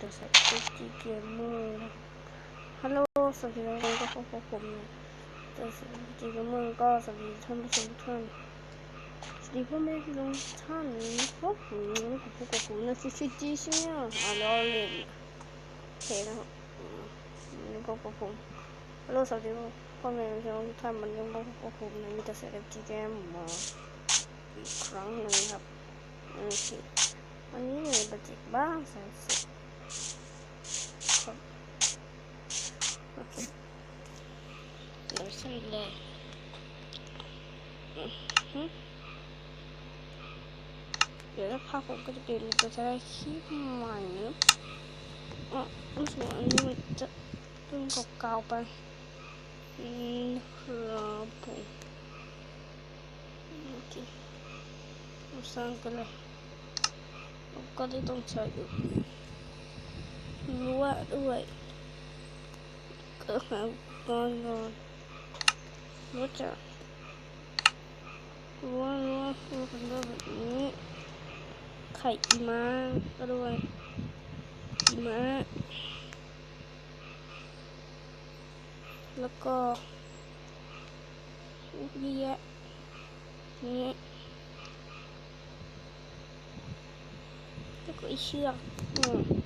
จะใส่ตุ๊กจีเกมเมอร์ฮัลโหลสวัสดีทุกคนก็พบกับผมนะจะใส่ตุ๊กจีเกมเมอร์ก็สวัสดีท่านผู้ชมทุกท่านสวัสดีพ่อแม่พี่น้องท่านพบผมกับพวกกับผมนะชิชิจีใช่ไหมอะล้อเล่นโอเคนะครับนี่พบกับผมฮัลโหลสวัสดีพ่อแม่พี่น้องท่านมันยังพบกับผมนะมีแต่ใส่ตุ๊กจีเกมมาอีกครั้งหนึ่งครับโอเควันนี้มีโปรเจกต์บ้างสนสุดครับโอเคเดี๋ยวใส่เลยอือฮึเดี๋ ยวถ้าพาผมก็จะเปลี่ยนไปใช้คลิปใหม่นะอ๋อรู้สึกว่าอันนี้มันจะเรื่องเก่าๆไปอืมครับผมโอเคเราสร้างกันเลยแล้วก็ได้ต้องใช้อยู่ รั้วด้วยก็หาก่อนนอนรั้วจะรั้วรั้วรั้วกันด้วยแบบนี้ไข่อีม้าก็ด้วยอีม้าแล้วก็เบี้ยนี้แล้วก็อีเชือกอืม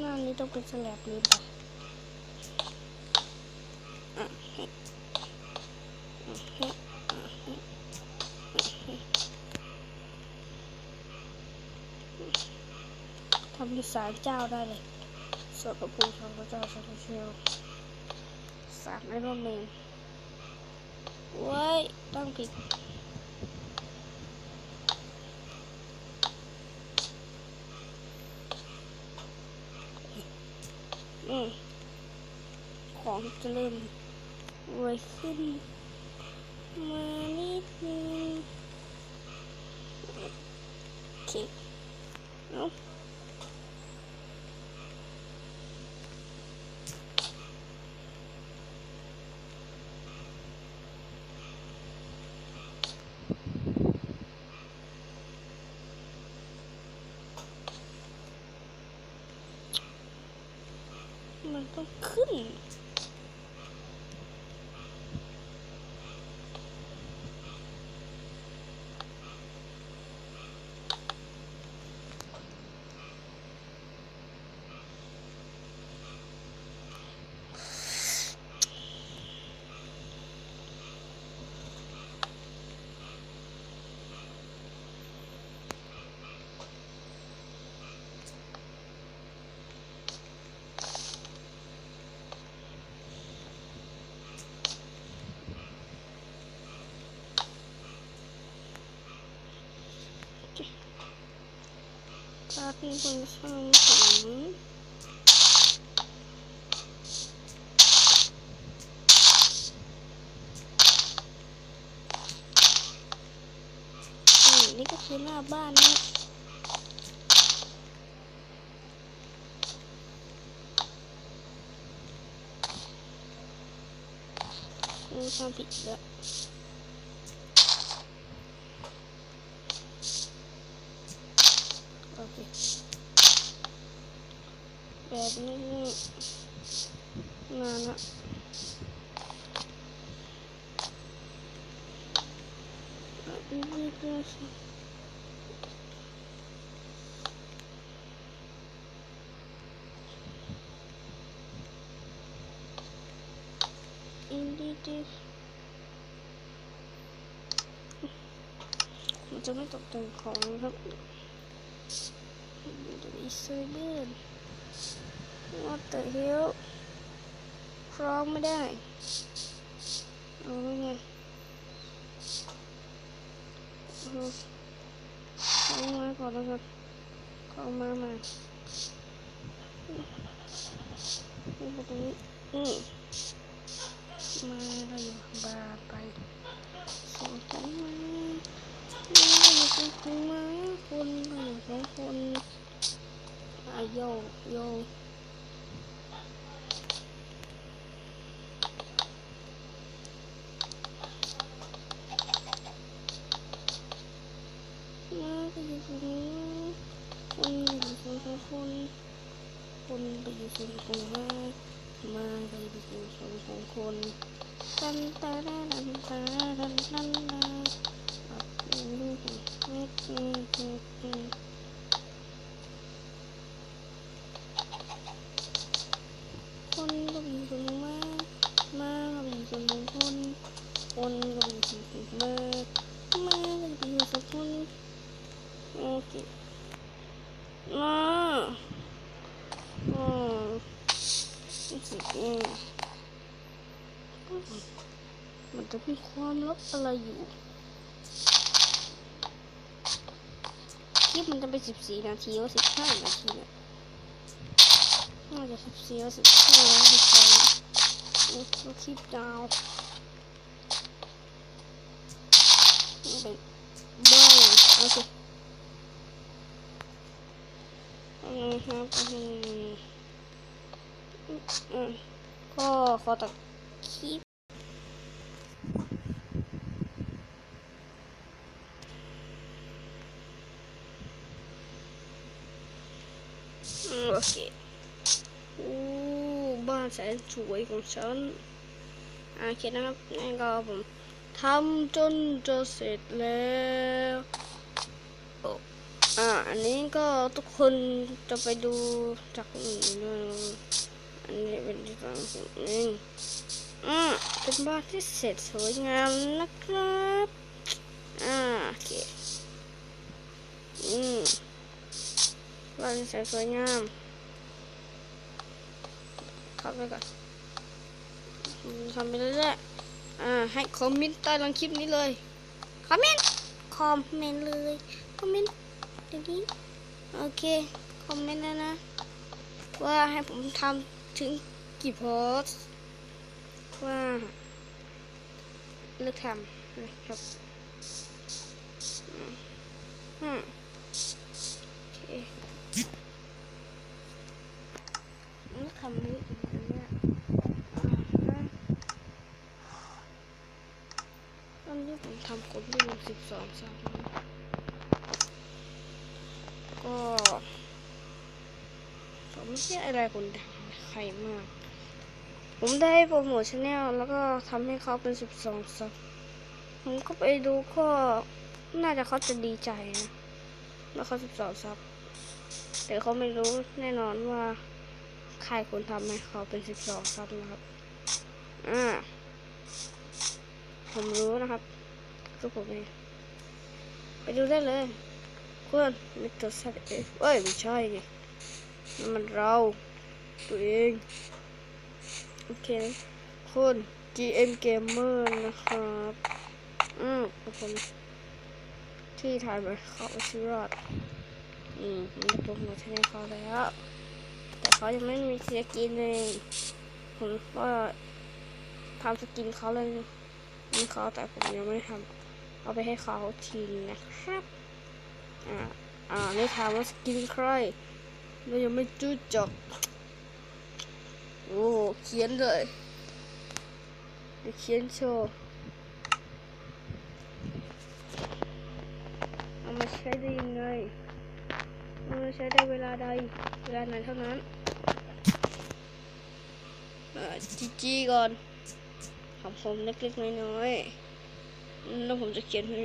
หน้านี้ต้องเป็นสแลบนี้ป่ะทำเป็นสารเจ้าได้เลยสวดกับปู่ทองพระเจ้าสัตว์เชียวสารไอรอนแมนเว้ยตั้งผิด อืม ของจะเริ่มรวยขึ้น มานิดนึงโอเคเอามันต้องขึ้น ถ้าเป็ นี่ก็คือหน้าบ้านนะมีความผิดแล้วโอเคแบบ นี้นานละแบบนี้ก็อินดีดีมันจะไม่ตกแต่งของครับ It's so good. What the hell? ครองไม่ได้เอาไงเอาไว้ก่อนนะครับเข้ามามานี่ประตูนี้นี่มาเราอยู่บาไปสองคนมามาเราอยู่สองคนมาคนเราอยู่สองคนอะโยโยมาเราอยู่สองคนคนอยู่สองคนคนเราอยู่สองคนมามาเราอยู่สอง คนคนตันตาดาดันตาดันตันอับอืมอืมอืมอืมอืมคนก็มีส่วนมากมาก็มีส่วนของคน คนก็มีส่วนของมามาก็มีส่วนของคนโอเคมาอืมรู้สึกอืม มันจะมี ความลับอะไรอยู่คลิปมันจะเป็นสิบสี่นาทีว่าสิบห้านาทีเนี่ยน่าจะสิบสี่ว่าสิบห้านาทีนี่ก็คลิปดาวนี่เป็นบ้างโอเคอืมครับอืมอืมก็ขอตัดคลิป อืมโอเคโอ้บ้านแสนสวยของฉันโอเคนะครับนี่ก็ผมทำจนจะเสร็จแล้วโอ้อ่าอันนี้ก็ทุกคนจะไปดูจากคนอื่นด้วยนอันนี้เป็นที่ฟังผมเองอ่าเป็นบ้านที่เสร็จสวยงามนะครับอ่าโอเคอืมบ้านสวยสวยงาม เข้าไปก่อนทำไปเรื่อยๆอ่าให้คอมเมนต์ใต้ลังคลิปนี้เลยคอมเมนต์คอมเมนต์เลยคอมเมนต์เดี๋ยวนี้โอเคคอมเมนต์แล้วนะ ว่าให้ผมทำถึงกี่โพสว่าเลือกทำนะครับอืมอืมโอเค นี่คำนี้อีกแล้วเนี่ยอ่าฮะตอนนี้ผมทำกดที่ลงสิบสองสามก็ผมไม่ใช่ อะไรคนดังใครมาก ผมได้โปรโมทชแนลแล้วก็ทำให้เขาเป็นสิบสองซับผมก็ไปดูก็น่าจะเขาจะดีใจนะแล้วเขาสิบสองซับแต่เขาไม่รู้แน่นอนว่าใครควรทำให้เขาเป็นสิบสองซับนะครับอ่าผมรู้นะครับก็ผมเองไปดูได้เลยเพื่อนมิสเตอร์ซับเอ้ยเอ้ยไม่ใช่ นั่นมันเราตัวเอง โอเคคน GM Gamer นะครับอืมผมที่ถ่ายมาเขาชื่อรอดอืมมได้โปรโมทให้เขาแล้ว แต่เขายังไม่มีสกินเลยผมก็ทำสกินเขาเลยมีเขาแต่ผมยังไม่ทำเอาไปให้เขาทีนะครับ อ่า อ่าไม่ถามว่าสกินใคร เรายังไม่จู้จบโอ้เขียนเลยเดี๋ยวเขียนโชว์เอามาใช้ได้ยังไงเอามาใช้ได้เวลาใด เวลาไหนเท่านั้นจีจีก่อนคำผมเล็กๆน้อยๆอืมแล้วผมจะเขียนให้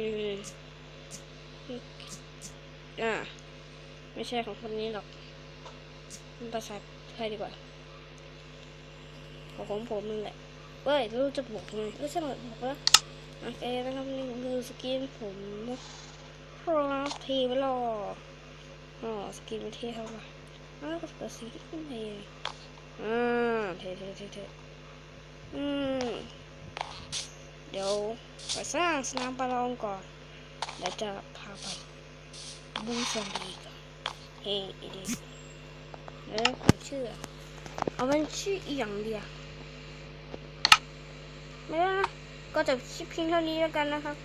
อ่าไม่ใช่ของคนนี้หรอก มันภาษาไทยดีกว่า ของผมนั่นแหละเว้ยรู้จะบอกไงเออใช่ไหมบอกว่าโอเคนะครับนี่คือสกินผมนะครับเทไปรออ๋อสกินไม่เท่เท่าไหร่อ้าวก็เปิดสกินขึ้นไปอ่าเท่เท่เท่เท่อืมเดี๋ยวไปสร้างสนามประลองก่อนแล้วจะพาไปบูซอมบี้ก่อนเฮ้เด็ กแล้วผมชื่อเอาเป็นชื่ออีย่างเดียวไม่ได้นะก็จะคลิปเพียงเท่านี้แล้วกันนะครับ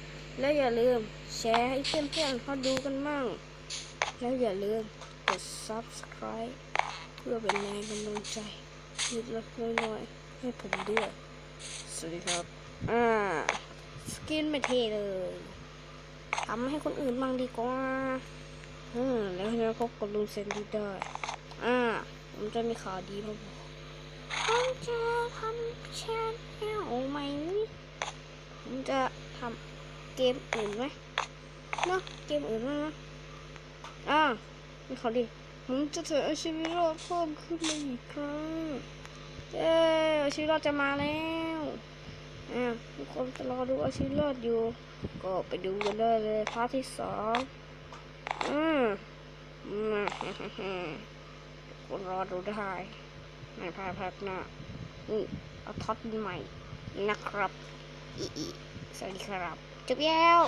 แล้วอย่าลืมแชร์ให้เพื่อนๆเขาดูกันมั่ง แล้วอย่าลืมกด subscribe เพื่อเป็นแรงกำลังใจนิดล็กน้อยๆให้ผมด้วย สวัสดีครับ อ่า สกินไม่เทเลยทำให้คนอื่นบ้างดีกว่า อืม แล้วจะพบกับลุงเซนดีได้ อ่า ผมจะมีข่าวดีมาบอกผมจะทำแชนแนลใหม่นี่ผมจะทำเกมอื่นไหมเนาะเกมอื่นไหมนะอ่ามีข่าวดีผมจะเถอาชีวิตรอดเพิ่มขึ้นมาอีกครั้งเย้อาชีวิตรอดจะมาแล้วอ่าทุกคนจะรอดูอาชีวิตรอดอยู่ ก็ไปดูกันได้เลยพาร์ทที่สองอืมอื มคนรอดูได้ในภายภาคหน้านี่เอาท็อปใหม่นะครับอีอีสวัสดีครับจบแล้ว